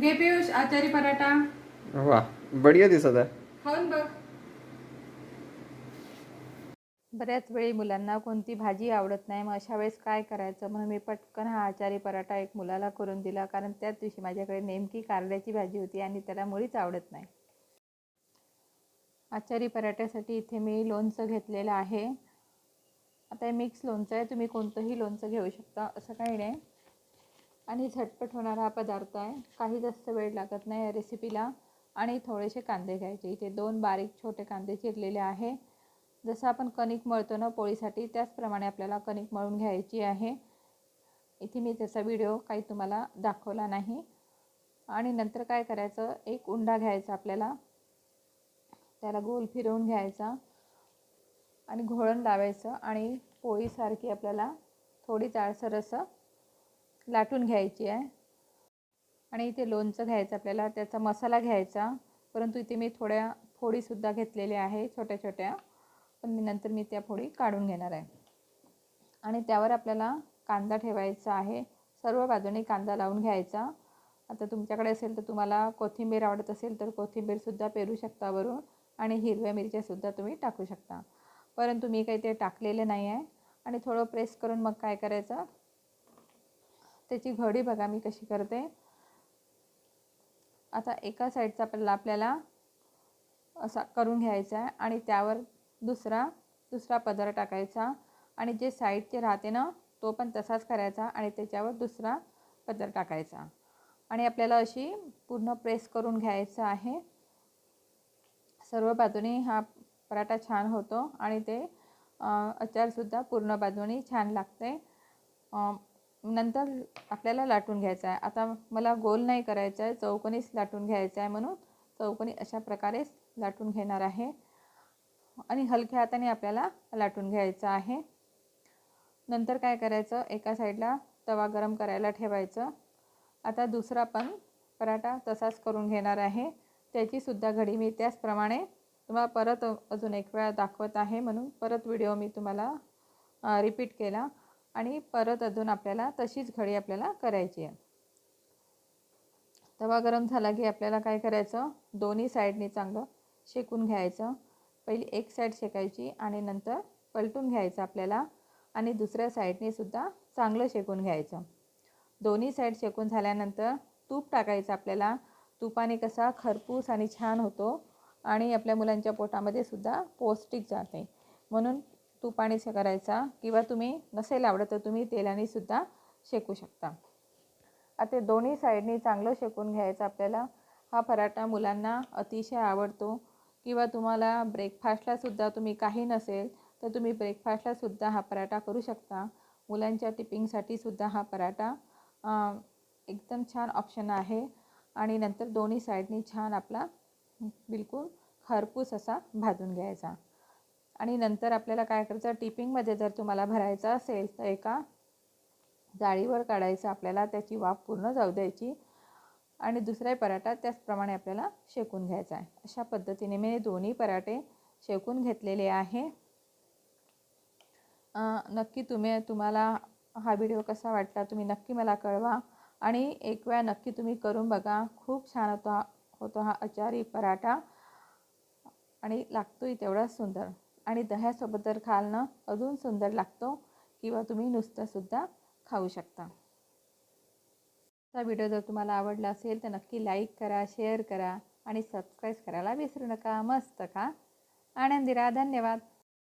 घे पियुष आचारी पराठा. वा बढिया दिसत आहे. खाऊन बघ. बऱ्याच वेळी मुलांना कोणती भाजी आवडत नाही मग अशा वेळेस काय करायचं? म्हणून मी पटकन हा आचारी पराठा एक मुलाला करून दिला कारण त्याच दिवशी माझ्याकडे नेमकी कारल्याची भाजी होती आणि त्याला मुळीच आवडत नाही. आचारी पराठ्यासाठी इथे मी लोणचं घेतलेलं आहे. आता हे मिक्स लोणचं आहे तुम्ही कोणतंही लोणचं घेऊ शकता असं काही नाही. आणि झटपट होणारा हा पदार्थ आहे. काही जास्त वेळ लागत नाही या रेसिपीला आणि थोडेसे कांदे घ्यायचे. इथे दोन बारीक छोटे कांदे चिरलेले आहे. जसं आपण कणिक मळतो ना पोळीसाठी त्याचप्रमाणे आपल्याला कणिक मळून घ्यायची आहे. इथे मी त्याचा व्हिडिओ काही तुम्हाला दाखवला नाही. आणि नंतर काय करायचं? एक उंडा घ्यायचा आपल्याला. त्याला गोल फिरवून घ्यायचा. आणि घोळण लावायचं. आणि पोळीसारखी आपल्याला थोडी जाडसर असं लाटून घ्यायची आहे. आणि इथे लोणचं घ्यायचं आपल्याला त्याचा मसाला घ्यायचा. परंतु इथे मी थोड्या फोडीसुद्धा घेतलेल्या आहे छोट्या छोट्या. पण मी नंतर मी त्या फोडी काढून घेणार आहे. आणि त्यावर आपल्याला कांदा ठेवायचा आहे. सर्व बाजूने कांदा लावून घ्यायचा. आता तुमच्याकडे असेल तर तुम्हाला कोथिंबीर आवडत असेल तर कोथिंबीरसुद्धा पेरू शकता वरून. आणि हिरव्या मिरच्यासुद्धा तुम्ही टाकू शकता. परंतु मी काही ते टाकलेले नाही आहे. आणि थोडं प्रेस करून मग काय करायचं? त्याची घडी बघा मी कशी करते. आता एका साईडचा पल्ला आपल्याला असा करून घ्यायचा आहे आणि त्यावर दुसरा दुसरा पदर टाकायचा. आणि जे साईडचे राहते ना तो पण तसाच करायचा आणि त्याच्यावर दुसरा पदर टाकायचा. आणि आपल्याला अशी पूर्ण प्रेस करून घ्यायचं आहे. सर्व बाजूनी हा पराठा छान होतो आणि ते अचारसुद्धा पूर्ण बाजूनी छान लागते. नंतर आपल्याला लाटून घ्यायचं आहे. आता मला गोल नाही करायचं आहे. चौकोनीच लाटून घ्यायचं आहे म्हणून चौकोनी अशा प्रकारेच लाटून घेणार आहे. आणि हलक्या हाताने आपल्याला लाटून घ्यायचं आहे. नंतर काय करायचं? एका साईडला तवा गरम करायला ठेवायचं. आता दुसरा पण पराठा तसाच करून घेणार आहे. त्याचीसुद्धा घडी मी त्याचप्रमाणे तुम्हाला परत अजून एक वेळा दाखवत आहे म्हणून परत व्हिडिओ मी तुम्हाला रिपीट केला. आणि परत अजून आपल्याला तशीच घडी आपल्याला करायची आहे. तवा गरम झाला की आपल्याला काय करायचं? दोन्ही साईडने चांगलं शेकून घ्यायचं. पहिली एक साईड शेकायची आणि नंतर पलटून घ्यायचं आपल्याला आणि दुसऱ्या साईडने सुद्धा चांगलं शेकून घ्यायचं. दोन्ही साईड शेकून झाल्यानंतर तूप टाकायचं आपल्याला. तुपाने कसा खरपूस आणि छान होतो आणि आपल्या मुलांच्या पोटामध्ये सुद्धा पौष्टिक जाते. म्हणून तुपाने करायचा किंवा तुम्ही नसेल आवडत तर तुम्ही तेलाने सुद्धा शेकू शकता. आता दोन्ही साईडनी चांगलं शेकून घ्यायचं आपल्याला. हा पराठा मुलांना अतिशय आवडतो किंवा तुम्हाला ब्रेकफास्टलासुद्धा तुम्ही काही नसेल तर तुम्ही ब्रेकफास्टलासुद्धा हा पराठा करू शकता. मुलांच्या टिपिंगसाठी सुद्धा हा पराठा एकदम छान ऑप्शन आहे. आणि नंतर दोन्ही साईडनी छान आपला बिलकुल खरपूस असा भाजून घ्यायचा. आणि नंतर आपल्याला काय करायचं? टिपिंगमध्ये जर तुम्हाला भरायचं असेल तर एका जाळीवर काढायचं आपल्याला त्याची वाफ पूर्ण जाऊ द्यायची. आणि दुसराही पराठा त्याचप्रमाणे आपल्याला शेकून घ्यायचा आहे. अशा पद्धतीने मी दोन्ही पराठे शेकून घेतलेले आहे. नक्की तुम्ही तुम्हाला हा व्हिडिओ कसा वाटला तुम्ही नक्की मला कळवा. आणि एक वेळा नक्की तुम्ही करून बघा. खूप छान होतो हा होतो हा अचारी पराठा. आणि लागतोही तेवढा सुंदर. आणि दह्यासोबत जर खाल ना अजून सुंदर लागतो किंवा तुम्ही नुसतंसुद्धा खाऊ शकता. हा व्हिडिओ जर तुम्हाला आवडला असेल तर नक्की लाईक करा शेअर करा आणि सबस्क्राईब करायला विसरू नका. मस्त का आनंदी राहा. धन्यवाद.